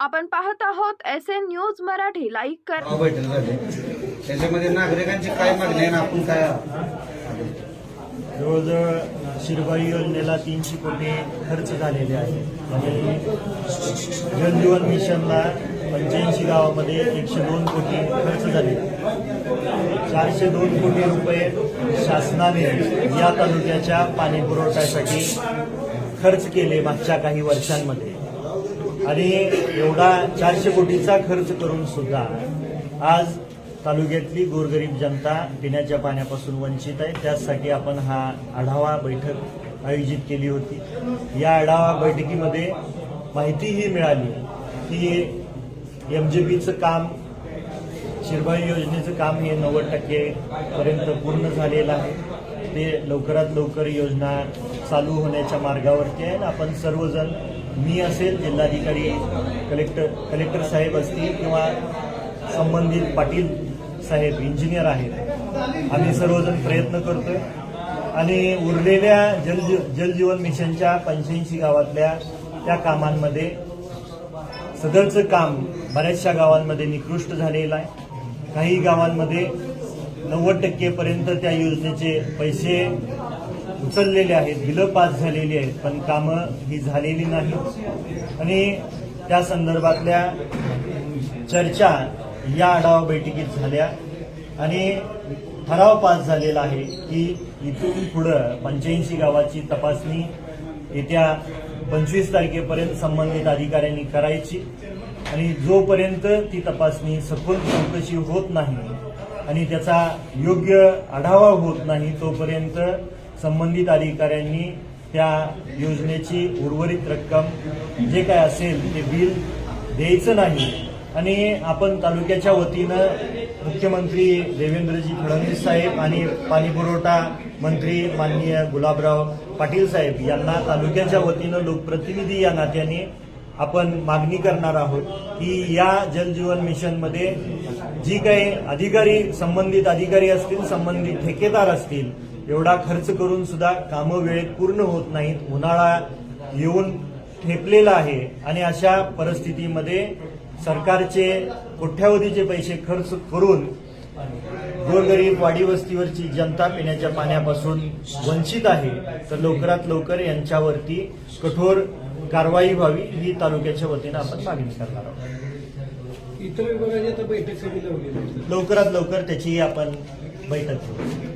आपण पाहत आहोत S N News Marathi. Like करा. बैठक झाले त्याच्यामध्ये नागरिकांची काय मागणी आहे आणि आपण काय जवळजवळ शिरबाई योजनेला तीनशे कोटी खर्च झालेले आहे आणि जलजीवन मिशनला पंच्याऐंशी गावामध्ये एकशे दोन कोटी खर्च झाले. चारशे दोन कोटी रुपये शासनाने या तालुक्याच्या पाणी पुरवठ्यासाठी खर्च केले मागच्या काही वर्षांमध्ये. आणि एवढा चारशे कोटीचा खर्च करून सुद्धा आज तालुक्यातली गोरगरीब जनता पिण्याच्या पाण्यापासून वंचित आहे. त्यासाठी आपण हा आढावा बैठक आयोजित केली होती. या आढावा बैठकीमध्ये माहितीही मिळाली की एम जे पीचं काम शिरबाई योजनेचं काम हे नव्वद टक्के पर्यंत पूर्ण झालेलं आहे. ते लवकरात लवकर योजना चालू होण्याच्या मार्गावरती आहे आपण सर्वजण मी असेल जिल्हाधिकारी कलेक्टर कलेक्टर साहेब असतील किंवा संबंधित पाटील साहेब इंजिनियर आहेत. आम्ही सर्वजण प्रयत्न करतोय. आणि उरलेल्या जल जलजीवन मिशनच्या पंच्याऐंशी गावातल्या त्या कामांमध्ये सदरचं काम बऱ्याचशा गावांमध्ये निकृष्ट झालेलं आहे. काही गावांमध्ये नव्वद टक्केपर्यंत त्या योजनेचे पैसे उचललेले आहेत बिलं पास झालेली आहेत पण कामं ही झालेली नाही आणि त्या संदर्भातल्या चर्चा या आढावा बैठकीत झाल्या. आणि ठराव पास झालेला आहे की इथून पुढं पंच्याऐंशी गावाची तपासणी येत्या पंचवीस तारखेपर्यंत संबंधित अधिकाऱ्यांनी करायची. आणि जोपर्यंत ती तपासणी सखोल चौकशी होत नाही आणि त्याचा योग्य आढावा होत नाही तोपर्यंत संबंधित अधिकाऱ्यांनी त्या योजनेची उर्वरित रक्कम जे काय असेल ते बिल द्यायचं नाही. आणि आपण तालुक्याच्या वतीनं मुख्यमंत्री देवेंद्रजी फडणवीस साहेब आणि पाणीपुरवठा मंत्री माननीय गुलाबराव पाटील साहेब यांना तालुक्याच्या वतीनं लोकप्रतिनिधी या नात्याने आपण मागणी करणार आहोत की या जलजीवन मिशनमध्ये जी काही अधिकारी संबंधित अधिकारी असतील संबंधित ठेकेदार असतील एवढा खर्च करून सुद्धा कामं वेळेत पूर्ण होत नाहीत. उन्हाळा येऊन ठेपलेला आहे आणि अशा परिस्थितीमध्ये सरकारचे कोट्यावधीचे पैसे खर्च करून गोरगरीब वाडी वस्तीवरची जनता पिण्याच्या पाण्यापासून वंचित आहे. तर लवकरात लवकर यांच्यावरती कठोर कारवाई व्हावी ही तालुक्याच्या वतीनं आपण मागणी करणार आहोत. इतर विभागाची आता बैठक लवकरात लवकर त्याची आपण बैठक घेऊ.